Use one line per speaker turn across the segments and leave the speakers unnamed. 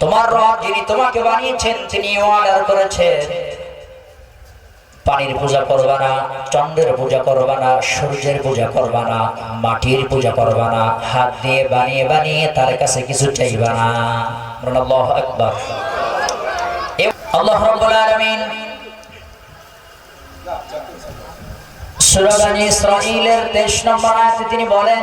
তোমার রব যিনি তোমাকে বানিয়েছেন, তিনি অর্ডার করেছেন। পানির পূজা করবা না, চন্দ্রের পূজা করবা না, সূর্যের পূজা করবা না, মাটির পূজা করবা না, হাত দিয়ে বানিয়ে বানিয়ে তার কাছে কিছু চাইবা না। আল্লাহু আকবার। আল্লাহ রাব্বুল আলামিন সূরা বনী ইসরাঈলের 23 নম্বর আয়াতে তিনি বলেন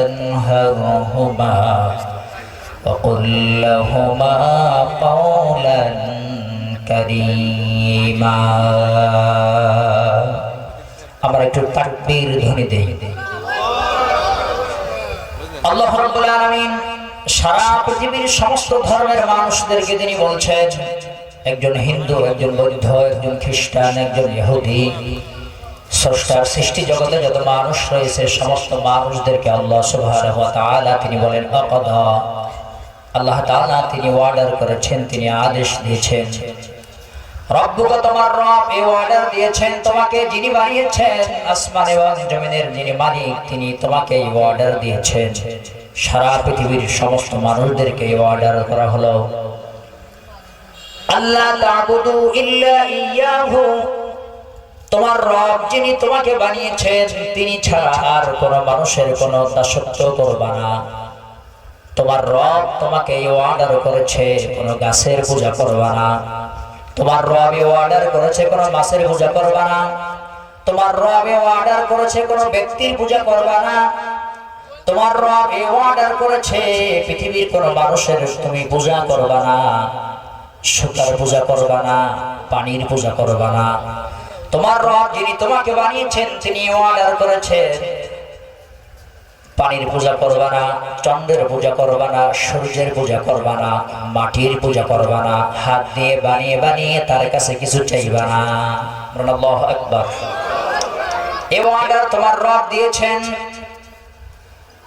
وقل لهما قولا كريما আমরা একটু তাকবীর ধ্বনি দেই আল্লাহ রাব্বুল আলামিন সারা পৃথিবীর সমস্ত ধর্মের মানুষদেরকে তিনি বলছেন একজন হিন্দু একজন বৌদ্ধ একজন খ্রিস্টান একজন ইহুদি স্রষ্টার সৃষ্টি জগতে যত মানুষ রয়েছে, সমস্ত মানুষদেরকে আল্লাহ সুবহানাহু ওয়া তাআলা তিনি বলেন আকাদা আল্লাহ তাআলা তিনি অর্ডার করেছেন, তিনি আদেশ দিয়েছেন। রব্বুকা তোমার রব এই অর্ডার দিয়েছেন, তোমাকে যিনি বানিয়েছেন, আসমান এবং জমিনের যিনি মালিক, তিনি তোমাকে এই অর্ডার দিয়েছেন। সারা পৃথিবীর সমস্ত মানুষদেরকে এই অর্ডার করা হলো। আল্লাহ তা'বুদু ইল্লা ইয়াহু। তোমার রব যিনি তোমাকে বানিয়েছেন, তিনি ছাড়া আর কোনো মানুষের কোনো দাসত্ব করবা না। তোমার রব তোমাকে এই অর্ডার করেছে, কোনো গাছের পূজা করবা না। তোমার রবে অর্ডার করেছে, কোনো মাছের পূজা করবা না। তোমার রবে অর্ডার করেছে, কোনো ব্যক্তির পূজা করবা না। তোমার রব এ অর্ডার করেছে, পৃথিবীর কোনো মানুষের তুমি পূজা করবা না। সুতার পূজা করবা না, পানির পূজা করবা না। তোমার রব যিনি তোমাকে বানিয়েছেন, তিনি অর্ডার করেছেন। পানির পূজা করবা না, চন্দ্রের পূজা করবা না, সূর্যের পূজা করবা না, মাটির পূজা করবা না, হাত দিয়ে বানিয়ে বানিয়ে তার কাছে কিছু চাইবা না। আকবার। এবং আবার তোমার রব দিয়েছেন।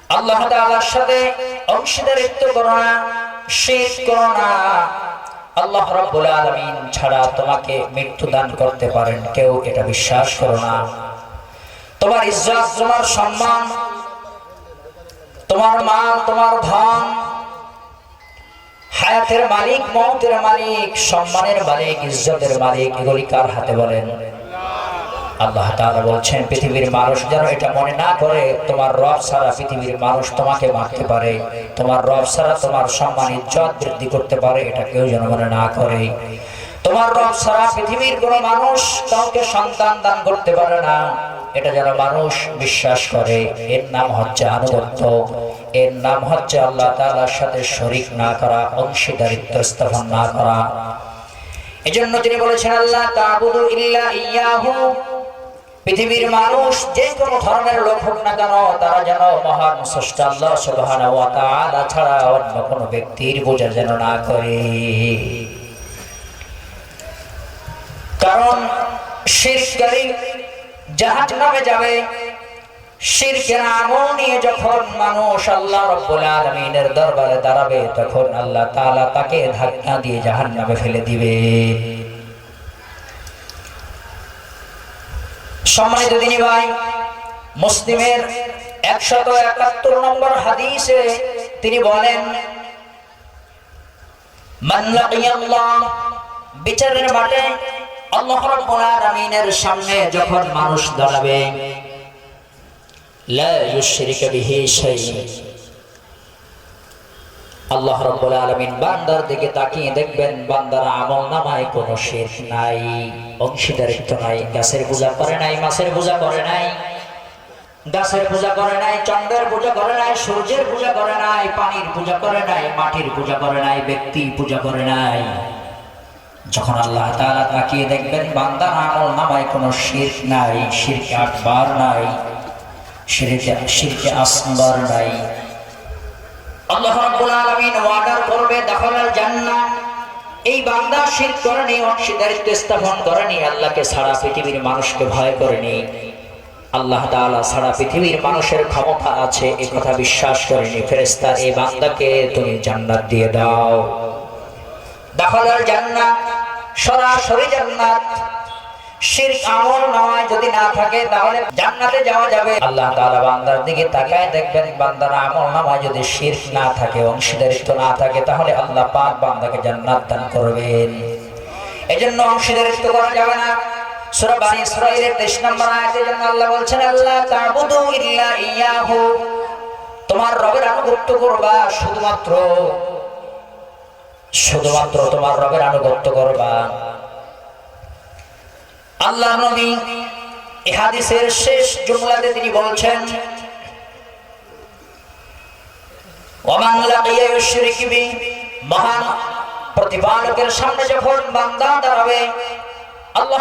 আল্লাহ তাআলার সাথে অংশীদারিত্ব করো না, শিরক করো না। আল্লাহ রাব্বুল আলামিন ছাড়া তোমাকে মৃত্যু দান করতে পারেন। কেউ এটা বিশ্বাস করো না। তোমার ইজ্জত, তোমার সম্মান, তোমার মান তোমার ধন, হায়াতের মালিক মৌতের মালিক, সম্মানের মালিক, ইজ্জতের মালিক এগুলি কার হাতে বলেন? আল্লাহ তাআলা বলছেন, পৃথিবীর মানুষ যেন এটা মনে না করে, তোমার রব ছাড়া পৃথিবীর মানুষ তোমাকে মারতে পারে। তোমার রব ছাড়া তোমার সম্মান, ইজ্জত বৃদ্ধি করতে পারে, এটা কেউ যেন মনে না করে। তোমার রব ছাড়া পৃথিবীর কোনো মানুষ কাউকে সন্তান দান করতে পারে না। এটা যেন মানুষ বিশ্বাস করে। এর নাম হচ্ছে আনুগত্য। এর নাম হচ্ছে আল্লাহ তাআলার সাথে শরিক না করা, অংশীদারিত্ব স্থাপন না করা। এজন্য তিনি বলেছেন, আল্লাহ তা'বুদু ইল্লা ইয়াহু। পৃথিবীর মানুষ যে কোনো ধর্মের লোক হোক না কেন, তারা যেন মহান স্রষ্টা ছাড়া অন্য কোনো ব্যক্তির পূজা যেন না করে। কারণ শিরকারী জাহান্নামে যাবে, শিরকের নিয়ে যখন মানুষ আল্লাহ রাব্বুল দরবারে দাঁড়াবে, তখন আল্লাহ তাআলা তাকে ধাক্কা দিয়ে জাহান্নামে ফেলে দিবে। সম্মানিত দিনী ভাই, মুসলিমের একশত একাত্তর নম্বর হাদিসে তিনি বলেন বিচারের মাঠে আল্লাহ সামনে যখন মানুষ দাঁড়াবে আল্লাহ রাব্বুল আলামিন বান্দার দিকে তাকিয়ে দেখবেন, বান্দার আমল নামায় কোনো শিরক নাই, অংশীদারিত্ব নাই, গাছের পূজা করে নাই, মাছের পূজা করে নাই, গাছের পূজা করে নাই, চন্দ্রের পূজা করে নাই, সূর্যের পূজা করে নাই, পানির পূজা করে নাই, মাটির পূজা করে নাই ব্যক্তি পূজা করে নাই। যখন আল্লাহ তাআলা তাকিয়ে দেখবেন, বান্দার আমল নামায় কোনো শিরক নাই, শিরকে আকবার নাই, শিরকে শিরকে আসবার নাই। আল্লাহ এই বান্দা করেনি অংশীদারিত্ব স্থাপন করেনি আল্লাহকে সারা পৃথিবীর মানুষকে ভয় করেনি আল্লাহ তালা সারা পৃথিবীর মানুষের ক্ষমতা আছে, এ কথা বিশ্বাস করেনি ফেরেস্তা এই বান্দাকে তুমি জান্নাত দিয়ে দাও। দাখলাল জান্নাত, সরাসরি জান্নাত। শিরক আমল নয় যদি না থাকে তাহলে জান্নাতে যাওয়া যাবে। আল্লাহ তাআলা বান্দার দিকে তাকায় দেখবেন বান্দার আমল নামায় যদি শিরক না থাকে অংশীদারিত্ব না থাকে তাহলে আল্লাহ পাক বান্দাকে জান্নাত দান করবেন। এজন্য অংশীদারিত্ব করা যাবে না। সূরা বানি ইসরাঈলের 23 নম্বর আয়াতে জন্য আল্লাহ বলছেন আল্লাহ তা'বুদু ইল্লা ইয়াহু। তোমার রবের আনুগত্য করবা শুধুমাত্র শুধুমাত্র তোমার রবের আনুগত্য করবা। আল্লাহ নবী এ হাদিসের শেষ জুমলাতে তিনি বলছেন সামনে যখন বান্দা আল্লাহ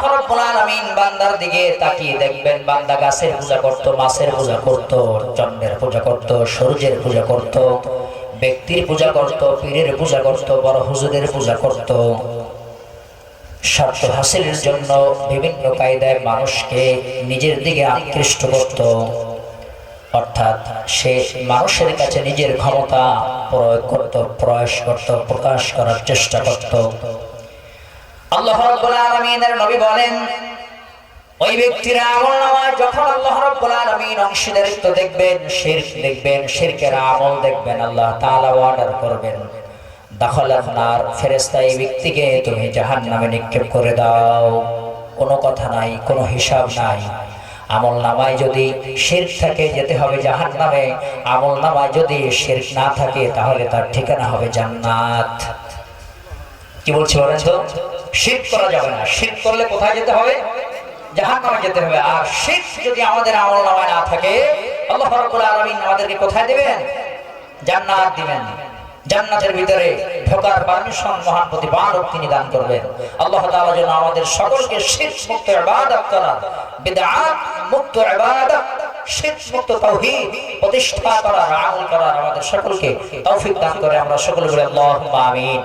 বান্দার দিকে তাকিয়ে দেখবেন, বান্দা গাছের মাছের চন্দ্রের পূজা করত, সূর্যের পূজা করত, ব্যক্তির পূজা করত, পীরের পূজা করত, বড় হুজুরের পূজা করত। স্বার্থ হাসিলের জন্য বিভিন্ন কায়দায় মানুষকে নিজের দিকে আকৃষ্ট করত। অর্থাৎ সে মানুষের কাছে নিজের ক্ষমতা প্রয়োগ করত, প্রয়াস করত, প্রকাশ করার চেষ্টা করত। আল্লাহ রাব্বুল আলামিনের নবী বলেন, ওই ব্যক্তিরা আমল নামায় যখন আল্লাহ রাব্বুল আলামিন অংশীদারিত্ব দেখবেন, শিরক দেখবেন, শিরকের আমল দেখবেন, আল্লাহ তাআলা অর্ডার করবেন। দাখলাত নার ফেরেশতা এই ব্যক্তিকে তুমি জাহান্নামে নিক্ষেপ করে দাও। কোনো কথা নাই, কোনো হিসাব নাই। আমল নামায় যদি শিরক থাকে, যেতে হবে জাহান্নামে। আমল নামায় যদি শিরক না থাকে, তাহলে তার ঠিকানা হবে জান্নাত। কি বলছি বলেন তো? শিরক করা যাবে না। শিরক করলে কোথায় যেতে হবে? জাহান্নামে যেতে হবে। আর শিরক যদি আমাদের আমল নামায় না থাকে, আল্লাহ রাব্বুল আলামিন আমাদেরকে কোথায় দিবেন? জান্নাত দিবেন। জান্নাতের ভিতরে ঢোকার পারমিশন, মহান প্রতিপালক তিনি দান করবেন। আল্লাহ তাআলা যেন আমাদের সকলকে শিরক মুক্ত ইবাদত করার, বিদআত মুক্ত ইবাদত শিরক মুক্ত তাওহীদ প্রতিষ্ঠা করার, আমল করার আমাদের সকলকে তৌফিক দান করে আমরা সকলে বলে আল্লাহুম্মা আমিন।